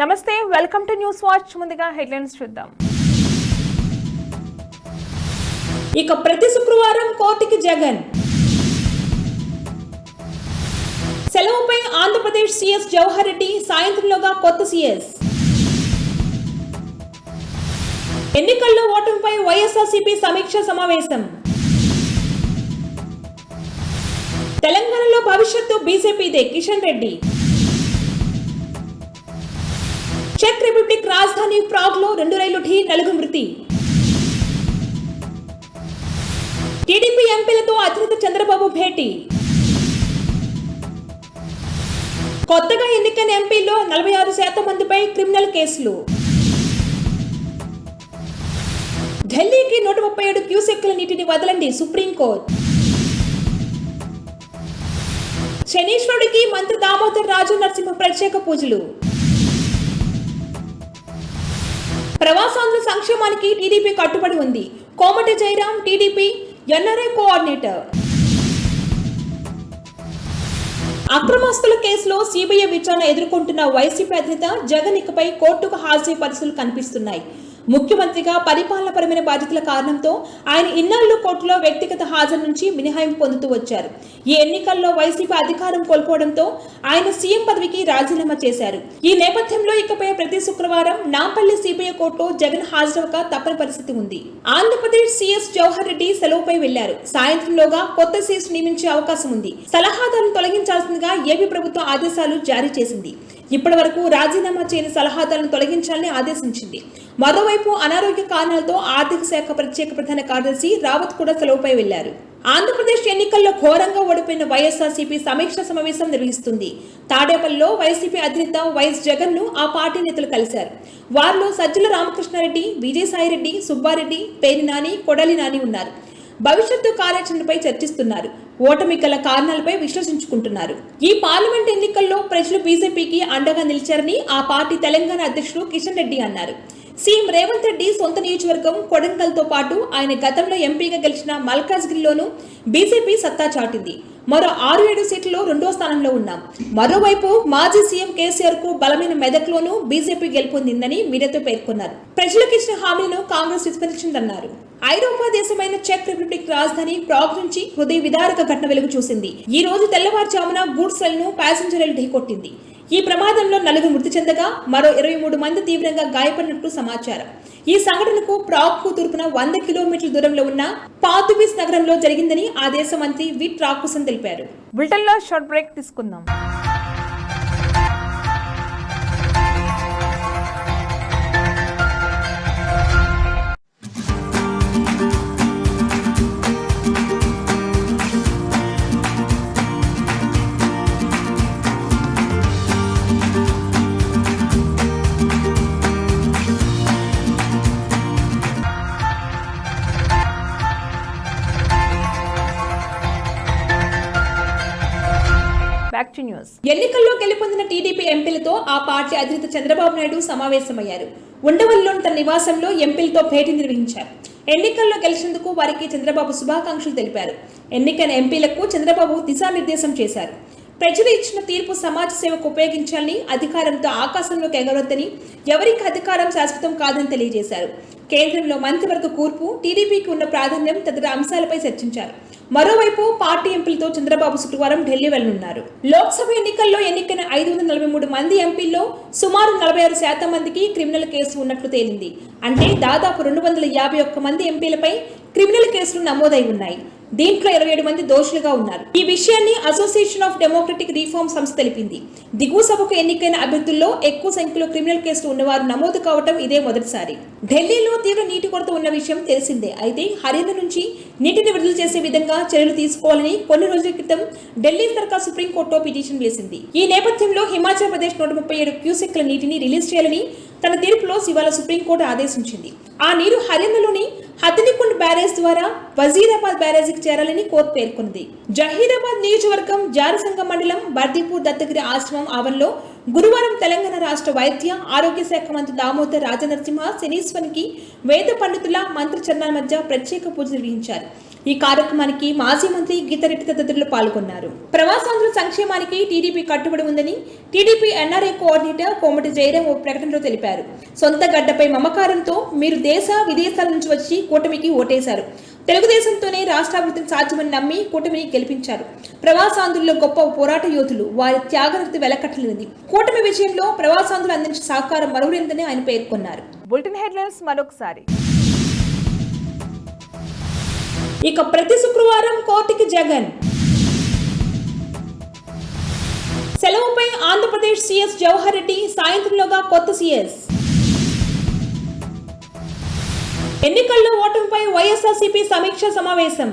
నమస్తే welcome to news watch. ముందుగా headlines చూద్దాం. ఇక ప్రతి శుక్రవారం కోర్టుకి జగన్. సెలవుపై ఆంధ్రప్రదేశ్ సీఎస్ జవహర్ రెడ్డి సాయంత్రంలోగా కొత్త సీఎస్. ఎన్నికల్లో ఓటమిపై వైఎస్ఆర్సీపీ సమీక్ష సమావేశం. తెలంగాణలో భవిష్యత్తు బీజేపీదే కిషన్ రెడ్డి. చెక్ రిపబ్లిక్ రాజధాని ప్రాగ్లో రెండు రైలు ఢీ నలుగు మృతి. టీడీపీ ఎంపీలతో అధినేత చంద్రబాబు భేటీ. కొత్తగా ఎన్నికైన ఎంపీల్లో నలభై ఆరు శాతం మందిపై క్రిమినల్ కేసులు. ఢిల్లీకి నూట ముప్పై ఏడు క్యూసెక్కుల నీటిని వదలండి సుప్రీంకోర్టు. శనీశ్వరుడికి మంత్రి దామోదర్ రాజు నరసింహ ప్రత్యేక పూజలు. ప్రవాసాంధ్ర సంక్షేమానికి టీడీపీ కట్టుబడి ఉంది. Komati Jayaram TDP NRI coordinator. అక్రమాస్తుల కేసులో సిబిఐ విచారణ ఎదుర్కొంటున్న వైసీపీ అధినేత జగన్ ఇకపై కోర్టుకు హాజరీ పరిస్థితులు కనిపిస్తున్నాయి. ముఖ్యమంత్రిగా పరిపాలనపరమైన బాధ్యతల కారణంతో ఆయన ఇన్నాళ్ళు కోర్టులో వ్యక్తిగత హాజరు నుంచి మినహాయింపు పొందుతూ వచ్చారు. ఈ ఎన్నికల్లో వైసీపీ అధికారం కోల్పోవడంతో ఆయన సీఎం పదవికి రాజీనామా చేశారు. ఈ నేపథ్యంలో ఇకపై ప్రతి శుక్రవారం నాంపల్లి సిబిఐ కోర్టులో జగన్ హాజరవక తప్పని పరిస్థితి ఉంది. ఆంధ్రప్రదేశ్ సీఎస్ జవహర్ రెడ్డి సెలవుపై వెళ్ళారు. సాయంత్రంలోగా కొత్త సీఎస్ నియమించే అవకాశం ఉంది. సలహాదారులు తొలగించాల్సిందిగా ఏపీ ప్రభుత్వం ఆదేశాలు జారీ చేసింది. ఇప్పటి వరకు రాజీనామా చేయని సలహాదారులను తొలగించాలని ఆదేశించింది. మరోవైపు అనారోగ్య కారణాలతో ఆర్థిక శాఖ ప్రత్యేక ప్రధాన కార్యదర్శి రావత్ కూడా సెలవుపై వెళ్ళారు. ఆంధ్రప్రదేశ్ ఎన్నికల్లో ఘోరంగా ఓడిపోయిన వైఎస్ఆర్సీపీ సమీక్ష సమావేశం నిర్వహిస్తుంది. తాడేపల్లిలో వైసీపీ అధినేత వైఎస్ జగన్ను ఆ పార్టీ నేతలు కలిశారు. వారిలో సజ్జల రామకృష్ణారెడ్డి విజయసాయిరెడ్డి సుబ్బారెడ్డి పేరి నాని కొడలి నాని ఉన్నారు. భవిష్యత్తు కార్యాచరణపై చర్చిస్తున్నారు. ఓటమి గల కారణాలపై విశ్లేషించుకుంటున్నారు ఈ పార్లమెంట్ ఎన్నికల్లో ప్రజలు బీజేపీకి అండగా నిలిచారని ఆ పార్టీ తెలంగాణ అధ్యక్షుడు కిషన్ రెడ్డి అన్నారు. సీఎం రేవంత్ రెడ్డి సొంత నియోజకవర్గం కొడంగల్తో పాటు ఆయన గతంలో ఎంపీగా గెలిచిన మల్కాజ్గిరిలోనూ బీజేపీ సత్తా చాటింది. మరో ఆరు ఏడు సీట్లలో రెండో స్థానంలో ఉన్నాం. మరోవైపు మాజీ సీఎం కేసీఆర్కు బలమైన మెదక్లోనూ బీజేపీ గెలుపొందిందని మీడియాతో పేర్కొన్నారు. ప్రజలకు ఇచ్చిన హామీలను కాంగ్రెస్ విస్మరించిందన్నారు ఐరోపా దేశమైన చెక్ రిపబ్లిక్ రాజధాని ప్రాగ్ నుంచి హృదయ విదారక ఘటన వెలుగు చూసింది. ఈ రోజు తెల్లవారుజామున గూడ్స్ రైలును ప్యాసింజర్ ఢీకొట్టింది. ఈ ప్రమాదంలో నలుగురు మృతి చెందగా మరో ఇరవై మూడు మంది తీవ్రంగా గాయపడినట్లు సమాచారం. ఈ సంఘటనకు ప్రాగ్కు తూర్పున వంద కిలోమీటర్ల దూరంలో ఉన్న పాతుబీస్ నగరంలో జరిగిందని ఆ దేశ మంత్రి విట్ రాకుసన్ తెలిపారు. బ్రిటన్లో షార్ట్ బ్రేక్ తీసుకుందాం. Back to news. ఎన్నికల్లో గెలుపొందిన టీడీపీ ఎంపీలతో ఆ పార్టీ అధినేత చంద్రబాబు నాయుడు సమావేశమయ్యారు. ఉండవల్లిలోని తన నివాసంలో ఎంపీలతో భేటీ నిర్వహించారు. ఎన్నికల్లో గెలిచినందుకు వారికి చంద్రబాబు శుభాకాంక్షలు తెలిపారు. ఎన్నికైన ఎంపీలకు చంద్రబాబు దిశానిర్దేశం చేశారు. ప్రజలు ఇచ్చిన తీర్పు సమాజ సేవకు ఉపయోగించాలని అధికారంతో ఆకాశంలోకి ఎగరొద్దని ఎవరికి అధికారం శాశ్వతం కాదని తెలియజేశారు. కేంద్రంలో మంత్రివర్గ కూర్పు టీడీపీకి ఉన్న ప్రాధాన్యం తదితర అంశాలపై చర్చించారు. మరోవైపు పార్టీ ఎంపీలతో చంద్రబాబు శుక్రవారం ఢిల్లీ వెళ్ళనున్నారు లోక్సభ ఎన్నికల్లో ఎన్నికైన ఐదు వందల నలభై మూడు మంది ఎంపీల్లో సుమారు నలభై ఆరు శాతం మందికి క్రిమినల్ కేసు ఉన్నట్లు తేలింది. అంటే దాదాపు రెండు వందల యాభై ఒక్క మంది ఎంపీలపై క్రిమినల్ కేసులు నమోదై ఉన్నాయి. దీంట్లో ఇరవై ఏడు మంది దోషులుగా ఉన్నారు. ఈ విషయాన్ని అసోసియేషన్ ఆఫ్ డెమోక్రటిక్ రిఫార్మ్ సంస్థ తెలిపింది. దిగువ సభకు ఎన్నికైన అభ్యర్థుల్లో ఎక్కువ సంఖ్యలో క్రిమినల్ కేసులు ఉన్నవారు నమోదు కావటం ఇదే మొదటిసారి. ఢిల్లీలో తీవ్ర నీటి కొరత ఉన్న విషయం తెలిసిందే. అయితే హర్యానా నుంచి నీటిని విడుదల చేసే విధంగా చర్యలు తీసుకోవాలని కొన్ని రోజుల క్రితం ఢిల్లీ సర్కార్ సుప్రీంకోర్టులో పిటిషన్ వేసింది. ఈ నేపథ్యంలో హిమాచల్ ప్రదేశ్ నూట ముప్పై ఏడు క్యూసెక్ల నీటిని రిలీజ్ చేయాలని తన తీర్పులో శివాల సుప్రీంకోర్టు ఆదేశించింది. ఆ నీరు హర్యానాలోని హతినికుండ్ బ్యారేజ్ ద్వారా వజీరాబాద్ బ్యారేజీకి చేరాలని కోర్టు పేర్కొంది. జహీరాబాద్ నియోజకవర్గం జారసంగ మండలం బర్దీపూర్ దత్తగిరి ఆశ్రమం ఆవరణలో గురువారం తెలంగాణ రాష్ట్ర వైద్య ఆరోగ్య శాఖ మంత్రి దామోదర్ రాజనరసింహ శనీశ్వరికి వేద పండితుల మంత్రి చరణాల మధ్య ప్రత్యేక పూజ నిర్వహించారు. ఈ కార్యక్రమానికి మాజీ మంత్రి గీతారెడ్డి తదితరులు పాల్గొన్నారు. ప్రవాసాంధ్రుల సంక్షేమానికి టీడీపీ కట్టుబడి ఉందని TDP NRA coordinator Komati Jayaram ఓ ప్రకటనలో తెలిపారు. సొంత గడ్డపై మమకారంతో మీరు దేశ విదేశాల నుంచి వచ్చి కూటమికి ఓటేశారు. తెలుగుదేశంతోనే రాష్ట్రాభివృద్ధిని సాధ్యమని నమ్మి కూటమిని గెలిపించారు. ప్రవాసాంధ్రుల్లో గొప్ప పోరాట యోధులు వారి త్యాగనిరతి వెలకట్టలేనిది. కూటమి విజయంలో ప్రవాసాంధ్రులు అందించిన సహకారం మరువలేనిదని ఆయన పేర్కొన్నారు. బులెటిన్ హెడ్లైన్స్ మరొకసారి. ఇక ప్రతి శుక్రవారం కోర్టుకి జగన్. సెలవుపై ఆంధ్రప్రదేశ్ సీఎస్ జవహర్ రెడ్డి సాయంత్రంలోగా కొత్త సీఎస్. ఎన్నికల్లో ఓటమిపై వైఎస్ఆర్సీపీ సమీక్ష సమావేశం.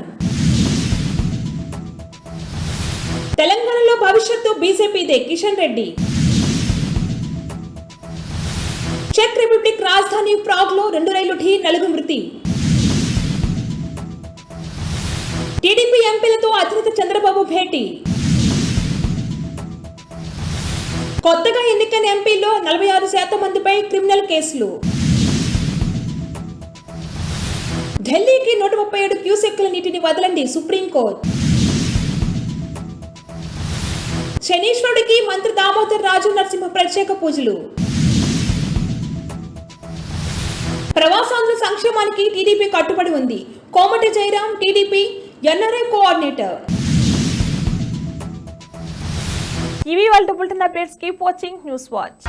తెలంగాణలో భవిష్యత్తు బీజేపీదే కిషన్ రెడ్డి. చెక్ రిపబ్లిక్ రాజధాని ప్రాగ్లో రెండు రైలు ఢీ నలుగు మృతి. టీడీపీ ఎంపీలతో అధినేత చంద్రబాబు భేటీ. కొత్తగా ఎన్నికైన ఎంపీలో నలభై ఆరు శాతం మందిపై క్రిమినల్ కేసులు. ఢిల్లీకి నూట ముప్పై ఏడు క్యూసెక్కుల నీటిని వదలండి సుప్రీంకోర్టు. శనీశ్వరుడికి మంత్రి దామోదర్ రాజు నరసింహ ప్రత్యేక పూజలు. ప్రవాసాంధ్ర సంక్షేమానికి టీడీపీ కట్టుబడి ఉంది. Komati Jayaram TDP NRI coordinator. ఇవి వాళ్ళ bulletin updates keep watching news watch